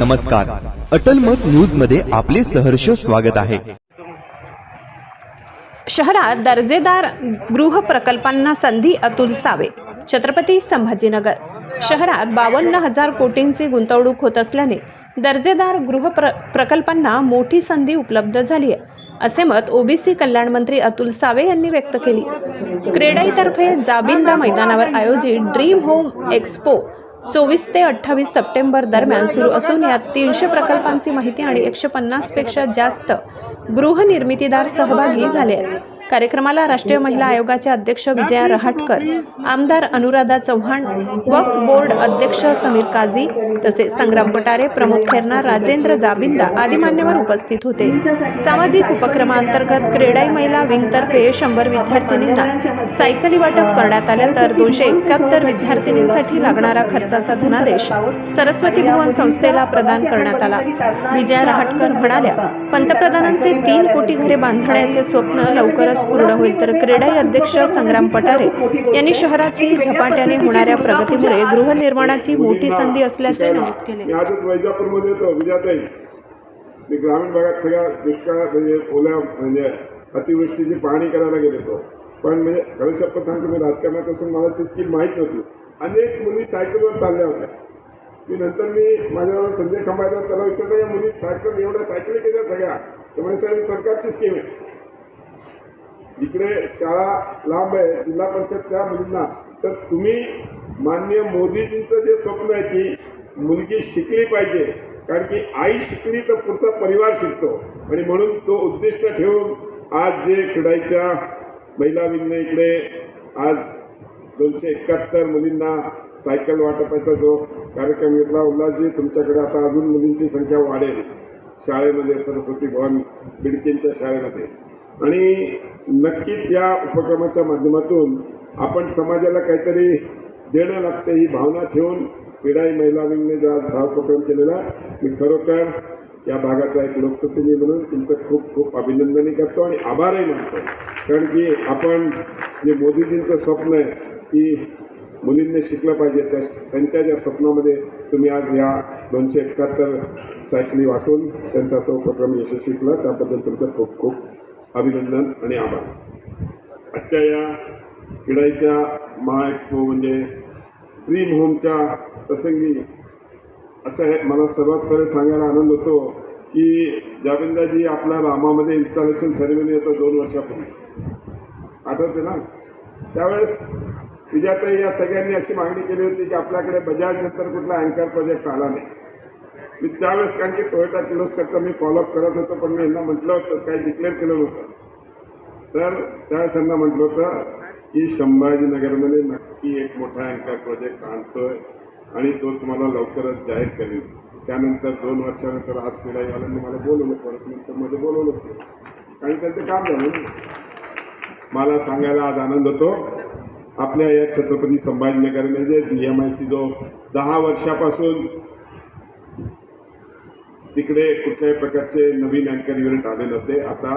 नमस्कार. अटल मत न्यूजमध्ये आपले सहर्ष स्वागत आहे. शहरात दर्जेदार गृह प्रकल्पांना संधी अतुल सावे छत्रपती संभाजीनगर. शहरात बावन्न हजार कोटींची गुंतवणूक होत असल्याने दर्जेदार गृह प्र प्रकल्पांना मोठी संधी उपलब्ध झाली आहे असे मत ओबीसी कल्याण मंत्री अतुल सावे यांनी व्यक्त केली. क्रेडाईतर्फे जाबिंदा मैदानावर आयोजित ड्रीम होम एक्स्पो चोवीस ते अठ्ठावीस सप्टेंबर दरम्यान सुरू असून यात तीनशे प्रकल्पांची माहिती आणि एकशे पन्नासपेक्षा जास्त गृहनिर्मितीदार सहभागी झाले आहेत. कार्यक्रमाला राष्ट्रीय महिला आयोगाचे अध्यक्ष विजया रहाटकर आमदार अनुराधा चव्हाण वक्फ बोर्ड अध्यक्ष समीर काझी तसेच संग्राम पटारे प्रमोद खेरना राजेंद्र जाबिंदा आदी मान्यवर उपस्थित होते. सामाजिक उपक्रमांतर्गत क्रेडाई महिला विंगतर्फे शंभर विद्यार्थिनींना सायकली वाटप करण्यात आल्या तर दोनशे एकाहत्तर विद्यार्थिनींसाठी लागणारा खर्चाचा धनादेश सरस्वती भवन संस्थेला प्रदान करण्यात आला. विजया रहाटकर म्हणाल्या पंतप्रधानांचे तीन कोटी घरे बांधण्याचे स्वप्न लवकरच पूर्ण होईल तर क्रेडाई अध्यक्ष संग्राम पटारे यांनी शहराची झपाट्याने होणाऱ्या प्रगतीमुळे गृहनिर्माणाची मोठी संधी असल्याचे नमूद केले. मी ग्रामीण भागात सगळ्या दुष्काळ म्हणजे ओल्या म्हणजे अतिवृष्टीची पाहणी करायला गेलो होतो पण म्हणजे खरं शपथ सांगतो मी राजकारणात असून मला ती स्कीम माहीत नव्हती. अनेक मुली सायकलवर चालल्या होत्या. मी नंतर मी माझ्यावर संजय खंबायचा त्याला विचारलं या मुली सायकल एवढ्या सायकली केल्या सगळ्या? तर म्हणजे साहेब सरकारची स्कीम आहे. इकडे शाळा लांब आहे जिल्हा परिषद त्या मुलींना. तर तुम्ही मान्य मोदीजींचं जे स्वप्न आहे की मुलगी शिकली पाहिजे कारण की आई शिकली तर पुढचा परिवार शिकतो. आणि म्हणून तो उद्दिष्ट ठेवून आज जे क्रीडाईच्या महिला विंगने इकडे आज दोनशे एकाहत्तर मुलींना सायकल वाटपाचा जो कार्यक्रम घेतला उल्हासजी तुमच्याकडे आता अजून मुलींची संख्या वाढेल. शाळेमध्ये सरस्वती भवन बिडकेंच्या शाळेमध्ये. आणि नक्कीच या उपक्रमाच्या माध्यमातून आपण समाजाला काहीतरी देणं लागतं ही भावना ठेवून पिढाई महिला विंगने जो आज हा उपक्रम केलेला मी खरोखर या भागाचा एक लोकप्रतिनिधी म्हणून तुमचं खूप खूप अभिनंदनही करतो आणि आभारही मानतो. कारण की आपण जे मोदीजींचं स्वप्न आहे की मुलींनी शिकलं पाहिजे त्या त्यांच्या ज्या स्वप्नामध्ये तुम्ही आज या दोनशे एकाहत्तर सायकली वाटून त्यांचा तो उपक्रम यशस्वी केला त्याबद्दल तुमचं खूप खूप अभिनंदन आणि आभार. आजच्या या क्रीडाईच्या महा एक्सपो म्हणजे ड्रीम होमच्या प्रसंगी असं आहे मला सर्वात पहिले सांगायला आनंद होतो की जाविंदाजी आपल्या रामामध्ये इन्स्टॉलेशन सेरेमनी होतं दोन वर्षापूर्वी. आठवते ना? त्यावेळेस विजयाताई या सगळ्यांनी अशी मागणी केली होती की आपल्याकडे बजाज नंतर कुठला अँकर प्रोजेक्ट आला नाही. मी त्यावेळेस कारण की टोयोटा किर्लोस्करचा मी फॉलोअप करत होतो पण मी यांना म्हटलं होतं काही डिक्लेअर केलं नव्हतं. तर त्यावेळेस यांना म्हटलं होतं की संभाजीनगरमध्ये नक्की एक मोठा अँकर प्रोजेक्ट आणतोय आणि तो तुम्हाला लवकरच जाहीर करेल. त्यानंतर दोन वर्षानंतर आज क्रीडाईवाल्यांनी मला बोलवलं परत नंतर मध्ये बोलवलं होतं. आणि त्यांचं काम झालं मला सांगायला आज आनंद होतो. आपल्या या छत्रपती संभाजीनगरमध्ये डी एम आय सी जो दहा वर्षापासून तिकडे कुठल्याही प्रकारचे नवीन अँकर युनिट आले नव्हते. आता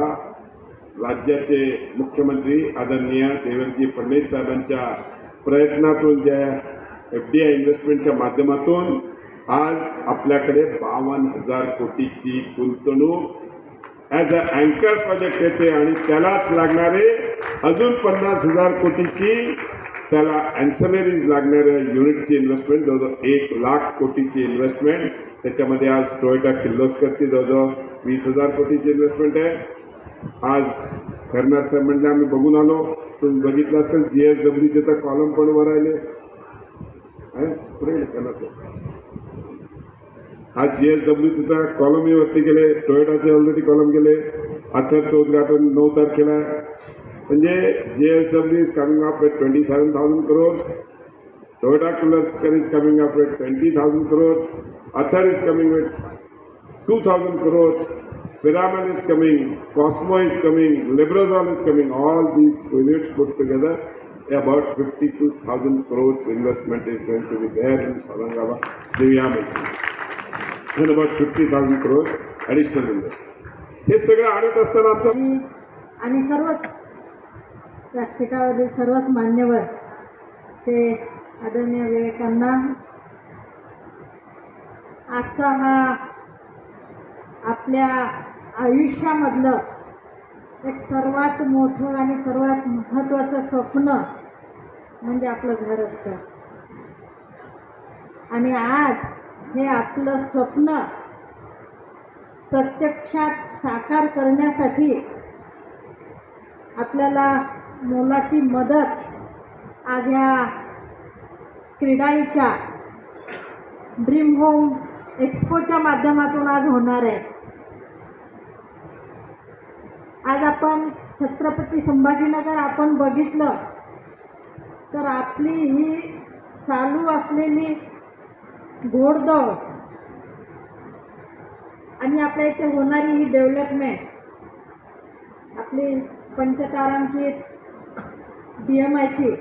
राज्याचे मुख्यमंत्री आदरणीय देवेंद्रजी फडणवीस साहेबांच्या प्रयत्नातून ज्या एफ डी आय इन्व्हेस्टमेंटच्या माध्यमातून आज आपल्याकडे बावन्न हजार कोटीची गुंतवणूक ॲज अ अँकर प्रोजेक्ट येते आणि त्यालाच लागणारे अजून पन्नास हजार कोटीची त्याला अँसलरीज लागणाऱ्या युनिटची इन्व्हेस्टमेंट जवळजवळ एक लाख कोटीची इन्व्हेस्टमेंट त्याच्यामध्ये आज टोयोटा किर्लोस्करची जवळजवळ वीस हजार कोटीची इन्व्हेस्टमेंट आहे. आज खरनार साहेब म्हणजे आम्ही बघून आलो. तुम्ही बघितलं असेल जी एस डब्ल्यूचे तर कॉलम पण वर राहिले पुढे आज जी एस डब्ल्यू तिथं कॉलमही वरती गेले टोयोटाचे ऑलरेडी कॉलम गेले. अथरचं उद्घाटन नऊ तारखेला. आहे. म्हणजे J S W is coming up with twenty seven thousand crore Toyota Kirloskar is coming up with twenty thousand crore Ather is coming with 2,000 crores. Piramal is coming, Cosmo is coming, Lebrozol is coming. All these units put together, about 52,000 crores investment is going to be there in Aurangabad, Divyamasi. And about 50,000 crores additional investment. हे सगळं आणत असताना आमचं आणि सर्वच व्यासपीठावरील सर्वच मान्यवर चे आदरणीय विवेकांना. आजचा हा आपल्या आयुष्यामधलं एक सर्वात मोठं आणि सर्वात महत्त्वाचं स्वप्न म्हणजे आपलं घर असतं. आणि आज हे आपलं स्वप्न प्रत्यक्षात साकार करण्यासाठी आपल्याला मोलाची मदत आज ह्या क्रीडाईच्या ड्रीम होम एक्सपोच्या माध्यमातून आज होणार आहे. आज आपण छत्रपती संभाजीनगर आपण बघितलं तर आपली ही चालू असलेली घोडदौड आणि आपल्या इथे होणारी ही डेव्हलपमेंट आपली पंचतारांकित बी एम आय सी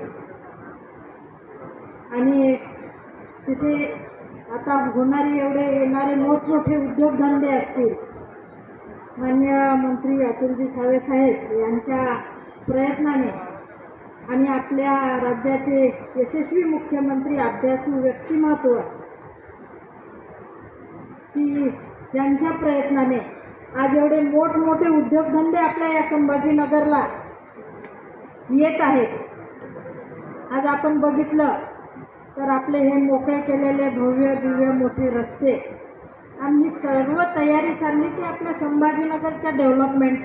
आणि तिथे आता होणारे एवढे येणारे मोठमोठे उद्योगधंदे असतील मान्य मंत्री अतुलजी सावे साहेब यांच्या प्रयत्नाने आणि आपल्या राज्याचे यशस्वी मुख्यमंत्री अभ्यासू व्यक्तिमत्व की यांच्या प्रयत्नाने आज एवढे मोठमोठे उद्योगधंदे आपल्या या संभाजीनगरला येत आहेत. आज आपण बघितलं तर आपले हे मोकळे केलेले भव्य दिव्य मोठे रस्ते. आणि ही सर्व तयारी चालली ती आपल्या संभाजीनगरच्या डेव्हलपमेंटच्या